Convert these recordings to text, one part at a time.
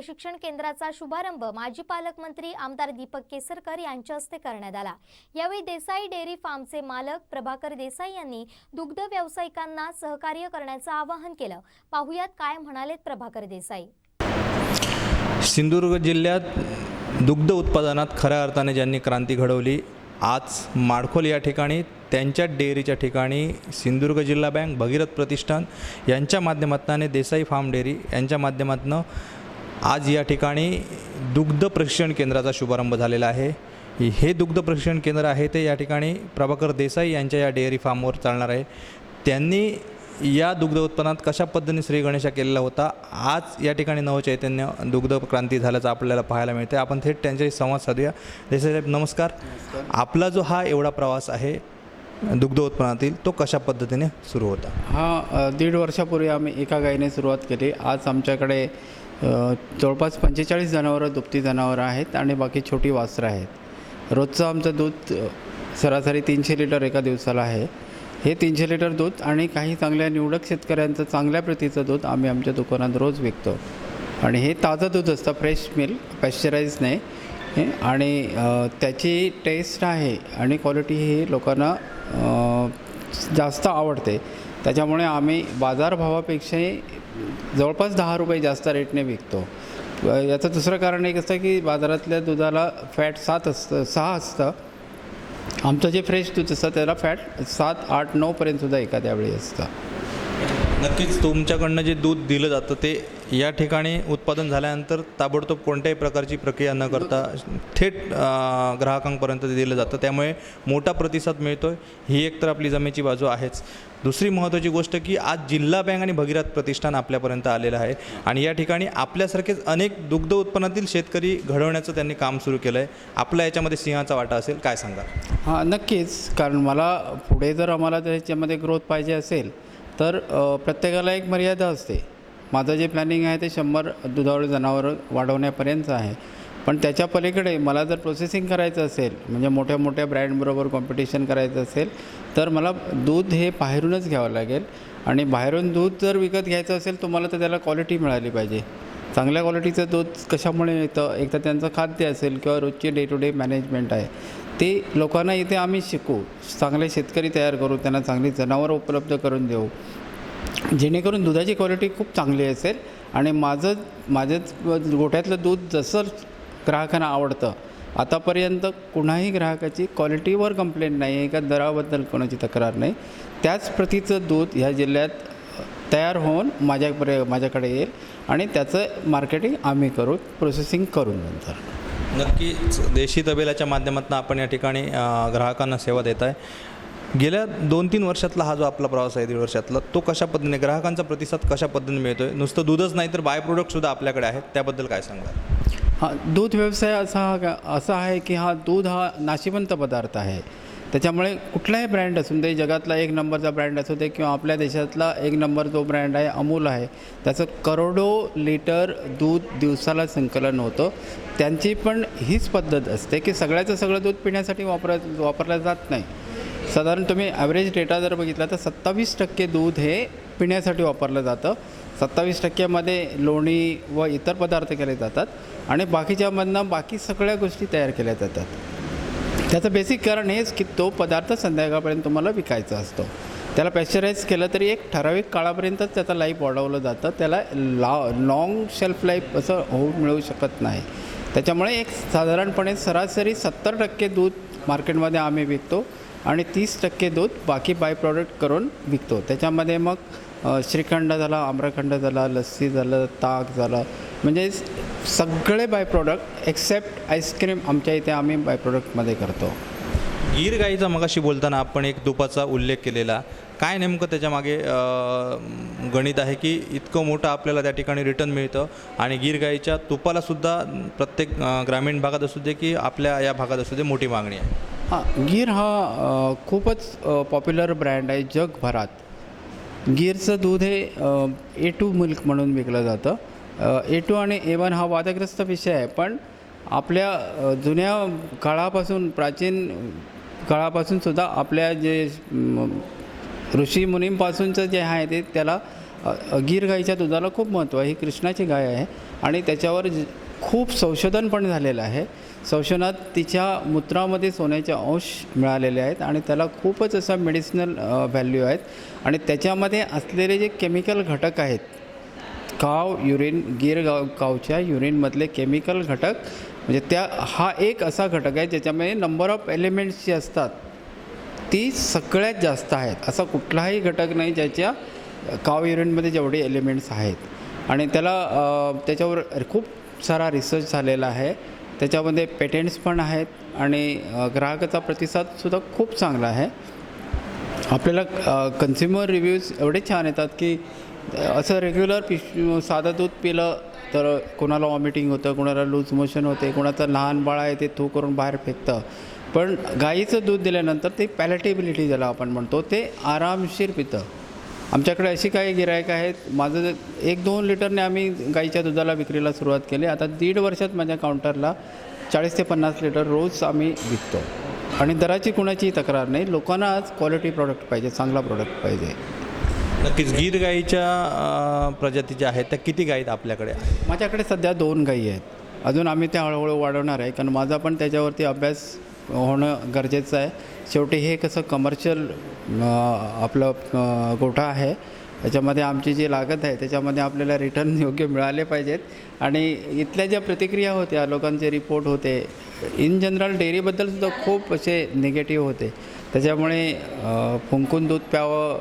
प्रशिक्षण केंद्राचा शुभारंभ माजी पालकमंत्री आमदार दीपक केसरकर यांच्या हस्ते करण्यात आला. यावेळी देसाई डेअरी फार्मचे मालक प्रभाकर देसाई यांनी दुग्ध व्यावसायिकांना सहकार्य करण्याचं आवाहन केलं. पाहुयात काय म्हणालेत प्रभाकर देसाई. सिंधुदुर्ग जिल्ह्यात दुग्ध उत्पादनात खऱ्या अर्थाने ज्यांनी क्रांती घडवली आज माडखोल या ठिकाणी त्यांच्या डेअरीच्या ठिकाणी सिंधुदुर्ग जिल्हा बँक भगीरथ प्रतिष्ठान यांच्या माध्यमातून देसाई फार्म डेअरी यांच्या माध्यमातून आज या ठिकाणी दुग्ध प्रशिक्षण केंद्राचा शुभारंभ झालेला आहे. हे दुग्ध प्रशिक्षण केंद्र आहे ते या ठिकाणी प्रभाकर देसाई यांच्या या डेअरी फार्मवर चालणार आहे. त्यांनी या दुग्ध उत्पन्नात कशा पद्धतीने श्री गणेशा केलेला होता आज या ठिकाणी नवचैतन्य दुग्ध क्रांती झाल्याचं आपल्याला पाहायला मिळते आपण थेट त्यांच्याशी संवाद साधूया. देसाई साहेब नमस्कार. आपला जो हा एवढा प्रवास आहे दुग्ध उत्पन्नातील तो कशा पद्धतीने सुरू होता? हा दीड वर्षापूर्वी आम्ही एका गायीने सुरुवात केली. आज आमच्याकडे जवळपास पंचेचाळीस जनावरं दुभती जनावरं आहेत आणि बाकी छोटी वासरं आहेत. रोजचं आमचं दूध सरासरी तीनशे लिटर एका दिवसाला आहे. हे तीनशे लिटर दूध आणि काही चांगल्या निवडक शेतकऱ्यांचं चांगल्या प्रतीचं दूध आम्ही आमच्या दुकानात रोज विकतो. आणि हे ताजं दूध असतं फ्रेश मिल्क पॅश्चराईज नाही. आणि त्याची टेस्ट आहे आणि क्वालिटी ही लोकांना जास्त आवडते. त्याच्यामुळे आम्ही बाजारभावापेक्षाही जवळपास दहा रुपये जास्त रेटने विकतो. याचं दुसरं कारण एक असतं की बाजारातल्या दुधाला फॅट सात असतं सहा असतं. आमचं जे फ्रेश दूध असतं त्याला फॅट सात आठ नऊपर्यंतसुद्धा एखाद्या वेळी असतं. नक्कीच तुमच्याकडनं जे दूध दिलं जातं ते या ठिकाणी उत्पादन झाल्यानंतर ताबडतोब कोणत्याही प्रकारची प्रक्रिया न करता थेट ग्राहकांपर्यंत ते दिलं जातं. त्यामुळे मोठा प्रतिसाद मिळतो आहे ही एक तर आपली जमेची बाजू आहेच. दुसरी महत्त्वाची गोष्ट की आज जिल्हा बँक आणि भगीरथ प्रतिष्ठान आपल्यापर्यंत आलेलं आहे आणि या ठिकाणी आपल्यासारखेच अनेक दुग्ध उत्पन्नातील शेतकरी घडवण्याचं त्यांनी काम सुरू केलं आहे आपला याच्यामध्ये सिंहाचा वाटा असेल काय सांगा हां नक्कीच. कारण मला पुढे जर आम्हाला जर ग्रोथ पाहिजे असेल तर प्रत्येकाला एक मर्यादा असते. माझं जे प्लॅनिंग आहे ते शंभर दुधाळू जनावरं वाढवण्यापर्यंत आहे. पण त्याच्या पलीकडे मला जर प्रोसेसिंग करायचं असेल म्हणजे मोठ्या मोठ्या ब्रँडबरोबर कॉम्पिटिशन करायचं असेल तर मला दूध हे बाहेरूनच घ्यावं लागेल. आणि बाहेरून दूध जर विकत घ्यायचं असेल तुम्हाला तर त्याला क्वालिटी मिळाली पाहिजे. चांगल्या क्वालिटीचं दूध कशामुळे येतं एक तर त्यांचं खाद्य असेल किंवा रोजची डे टू डे मॅनेजमेंट आहे. ते लोकांना इथे आम्ही शिकू. चांगले शेतकरी तयार करू त्यांना चांगली जनावरं उपलब्ध करून देऊ. जेणेकरून दुधाची क्वालिटी खूप चांगली असेल आणि माझं माझ्याच गोठ्यातलं दूध जसं ग्राहकांना आवडतं आतापर्यंत कुणाही ग्राहकाची क्वालिटीवर कंप्लेंट नाही आहे का दराबद्दल कोणाची तक्रार नाही. त्याच प्रतीचं दूध ह्या जिल्ह्यात तयार होऊन माझ्यापर्य माझ्याकडे येईल आणि त्याचं मार्केटिंग आम्ही करू प्रोसेसिंग करून नंतर. नक्कीच देशी तबेल्याच्या माध्यमातून आपण या ठिकाणी ग्राहकांना सेवा देत आहे. गेल्या दोन तीन वर्षातला हा जो आपला प्रवास आहे दीड वर्षातला तो कशा पद्धतीने ग्राहकांचा प्रतिसाद कशा पद्धतीने मिळतो आहे नुसतं दूधच नाही तर बाय प्रोडक्टसुद्धा आपल्याकडे आहेत त्याबद्दल काय सांगा हा दूध व्यवसाय असा हा असा आहे की हा दूध हा नाशिवंत पदार्थ आहे. त्याच्यामुळे कुठलाही ब्रँड असून दे जगातला एक नंबरचा ब्रँड असू दे किंवा आपल्या देशातला एक नंबर जो ब्रँड आहे अमूल आहे त्याचं करोडो लिटर दूध दिवसाला संकलन होतं. त्यांची पण हीच पद्धत असते की सगळ्याचं सगळं दूध पिण्यासाठी वापर वापरलं जात नाही. साधारण तुम्ही ॲव्हरेज डेटा जर बघितला तर सत्तावीस टक्के दूध हे पिण्यासाठी वापरलं जातं. सत्तावीस टक्क्यामध्ये लोणी व इतर पदार्थ केले जातात आणि बाकीच्यामधनं बाकी सगळ्या गोष्टी तयार केल्या जातात. त्याचं बेसिक कारण हेच की तो पदार्थ संध्याकाळपर्यंत तुम्हाला विकायचा असतो. त्याला पॅश्चराईज केलं तरी एक ठराविक काळापर्यंतच त्याचा लाईफ वाढवलं जातं. त्याला ला लाँग शेल्फ लाईफ असं होऊ मिळू शकत नाही. त्याच्यामुळे एक साधारणपणे सरासरी सत्तर टक्के दूध मार्केटमध्ये आम्ही विकतो आणि तीस टक्के दूध बाकी बाय प्रॉडक्ट करून विकतो. त्याच्यामध्ये मग श्रीखंड झाला आम्रखंड झाला लस्सी झालं ताक झालं. म्हणजे सगळे बाय प्रॉडक्ट एक्सेप्ट आईस्क्रीम आमच्या इथे आम्ही बाय प्रॉडक्टमध्ये करतो. गीर गाईचा मगाशी बोलताना आपण एक तुपाचा उल्लेख केलेला. काय नेमकं त्याच्यामागे गणित आहे की इतकं मोठं आपल्याला त्या ठिकाणी रिटर्न मिळतं? आणि गीर गाईच्या तुपाला सुद्धा प्रत्येक ग्रामीण भागात असू दे की आपल्या या भागात असू दे मोठी मागणी आहे. हां गीर हा खूपच पॉप्युलर ब्रँड आहे जगभरात. गीरचं दूध हे ए टू मिल्क म्हणून विकलं जातं. ए टू आणि ए वन हा वादग्रस्त विषय आहे पण आपल्या जुन्या काळापासून प्राचीन काळापासून सुद्धा आपल्या जे ऋषी मुनींपासूनचं जे आहे ते त्याला गीर गाईच्या दुधाला खूप महत्त्व आहे. ही कृष्णाची गाय आहे आणि त्याच्यावर खूप संशोधन पण झालेलं आहे. संशोधनात तिच्या मूत्रामध्ये सोन्याचे अंश मिळालेले आहेत आणि त्याला खूपच असा मेडिसिनल व्हॅल्यू आहेत. आणि त्याच्यामध्ये असलेले जे केमिकल घटक आहेत काव युरिन गिर गाव कावच्या युरिनमधले केमिकल घटक म्हणजे त्या हा एक असा घटक आहे ज्याच्यामध्ये नंबर ऑफ एलिमेंट्स जे असतात ती सगळ्यात जास्त आहेत. असा कुठलाही घटक नाही ज्याच्या काव युरिनमध्ये जेवढे एलिमेंट्स आहेत. आणि त्याला त्याच्यावर खूप सारा रिसर्च झालेला आहे. त्याच्यामध्ये पेटेंट्स पण आहेत आणि ग्राहकाचा प्रतिसादसुद्धा खूप चांगला आहे. आपल्याला कन्झ्युमर रिव्ह्यूज एवढे छान येतात की असं रेग्युलर पिश साधं दूध पिलं तर कोणाला वॉमिटिंग होतं कोणाला लूज मोशन होते कोणाचं लहान बाळ आहे ते थू करून बाहेर फेकतं. पण गाईचं दूध दिल्यानंतर ते पॅलेटेबिलिटी ज्याला आपण म्हणतो ते आरामशीर पितं. आमच्याकडे अशी काही गिरायक आहेत माझं एक दोन लिटरने आम्ही गाईच्या दुधाला विक्रीला सुरुवात केली. आता दीड वर्षात माझ्या काउंटरला चाळीस ते पन्नास लिटर रोज आम्ही विकतो. आणि दराची कुणाची तक्रार नाही. लोकांना आज क्वालिटी प्रॉडक्ट पाहिजे चांगला प्रॉडक्ट पाहिजे. नक्कीच. गीर गाईच्या अ, प्रजातीच्या आहेत त्या किती गायीत आपल्याकडे माझ्याकडे सध्या दोन गायी आहेत. अजून आम्ही त्या हळूहळू वाढवणार आहे कारण माझा पण त्याच्यावरती अभ्यास होणं गरजेचं आहे. शेवटी हे कसं कमर्शियल आपलं गोठा आहे. त्याच्यामध्ये आमची जी लागत आहे त्याच्यामध्ये आपल्याला रिटर्न योग्य मिळाले पाहिजेत. आणि इथल्या ज्या प्रतिक्रिया होत्या लोकांचे रिपोर्ट होते इन जनरल डेअरीबद्दलसुद्धा खूप असे निगेटिव्ह होते. त्याच्यामुळे फुंकून दूध प्यावं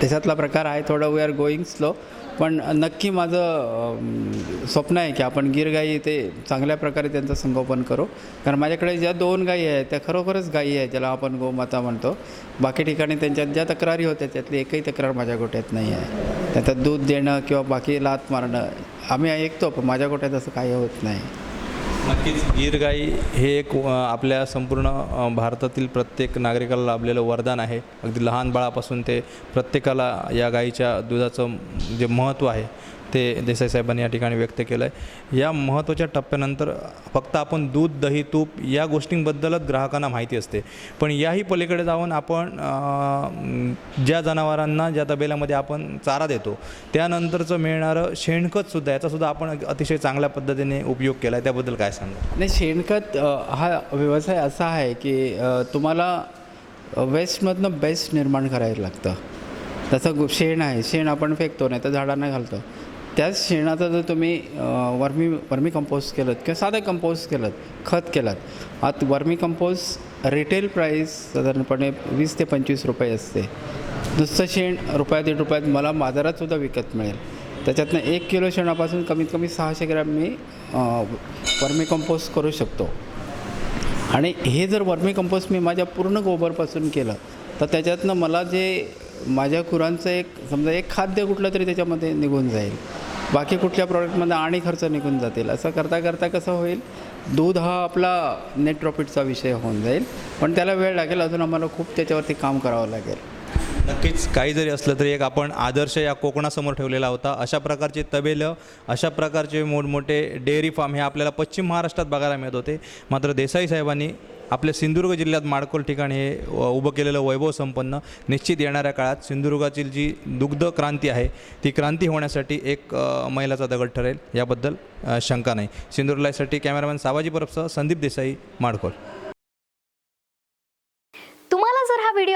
त्याच्यातला प्रकार आहे. थोडं वी आर गोईंग स्लो पण नक्की माझं स्वप्न आहे की आपण गिर गाई ते चांगल्या प्रकारे त्यांचं संगोपन करू. कारण माझ्याकडे ज्या दोन गायी आहेत त्या खरोखरच गायी आहेत ज्याला आपण गोमाता म्हणतो. बाकी ठिकाणी त्यांच्यात ज्या तक्रारी होत्या त्यातली एकही तक्रार माझ्या गोट्यात नाही आहे. त्याच्यात दूध देणं किंवा बाकी लात मारणं आम्ही ऐकतो पण माझ्या गोट्यात असं काही होत नाही. नक्कीच गीर गाई हे एक आपल्या संपूर्ण भारतातील प्रत्येक नागरिकाला लाभलेलं वरदान आहे. अगदी लहान बाळापासून ते प्रत्येकाला या गाईच्या दुधाचं जे महत्त्व आहे ते देसाई साहेबांनी या ठिकाणी व्यक्त केलं आहे या महत्त्वाच्या टप्प्यानंतर फक्त आपण दूध दही तूप या गोष्टींबद्दलच ग्राहकांना माहिती असते. पण याही पलीकडे जाऊन आपण ज्या जनावरांना ज्या तबेल्यामध्ये आपण चारा देतो त्यानंतरचं मिळणारं शेणखतसुद्धा याचासुद्धा आपण अतिशय चांगल्या पद्धतीने उपयोग केला आहे त्याबद्दल काय सांगा नाही शेणखत हा व्यवसाय असा आहे की तुम्हाला वेस्टमधनं बेस्ट निर्माण करायला लागतं. तसं शेण आहे शेण आपण फेकतो नाही तर झाडांना घालतो. त्याच शेणाचा जर तुम्ही वर्मी वर्मी कंपोस्ट केलं किंवा साधं कंपोस्ट केलं खत केलं आत वर्मी कंपोस्ट रिटेल प्राईस साधारणपणे वीस ते पंचवीस रुपये असते. नुसतं शेण रुपया दीड रुपयात मला बाजारातसुद्धा विकत मिळेल. त्याच्यातनं एक किलो शेणापासून कमीत कमी सहाशे ग्रॅम मी वर्मी कंपोस्ट करू शकतो. आणि हे जर वर्मी कंपोस्ट मी माझ्या पूर्ण गोबरपासून केलं तर त्याच्यातनं मला जे माझ्या खुरांचं एक समजा एक खाद्य कुठलं तरी त्याच्यामध्ये निघून जाईल. बाकी कुठल्या प्रॉडक्टमध्ये आणि खर्च निघून जातील? असं करता करता कसं होईल? दूध हा आपला नेट प्रॉफिटचा विषय होऊन जाईल. पण त्याला वेळ लागेल अजून आम्हाला खूप त्याच्यावरती काम करावं लागेल. नक्कीच काही जरी असलं तरी एक आपण आदर्श या कोकणासमोर ठेवलेला होता. अशा प्रकारचे तबेलं अशा प्रकारचे मोठमोठे डेअरी फार्म हे आपल्याला पश्चिम महाराष्ट्रात बघायला मिळत होते. मात्र देसाई साहेबांनी आपल्या सिंधुदुर्ग जिल्ह्यात माडकोल ठिकाणी हे उभं केलेलं वैभव संपन्न निश्चित येणाऱ्या काळात सिंधुदुर्गातील जी दुग्ध क्रांती आहे ती क्रांती होण्यासाठी एक महिलाचा दगड ठरेल. याबद्दल शंका नाही. सिंधुदुर्ग लाईव्हसाठी कॅमेरामॅन सावाजी परबसह संदीप देसाई माडकोल तुम्हाला जर हा व्हिडिओ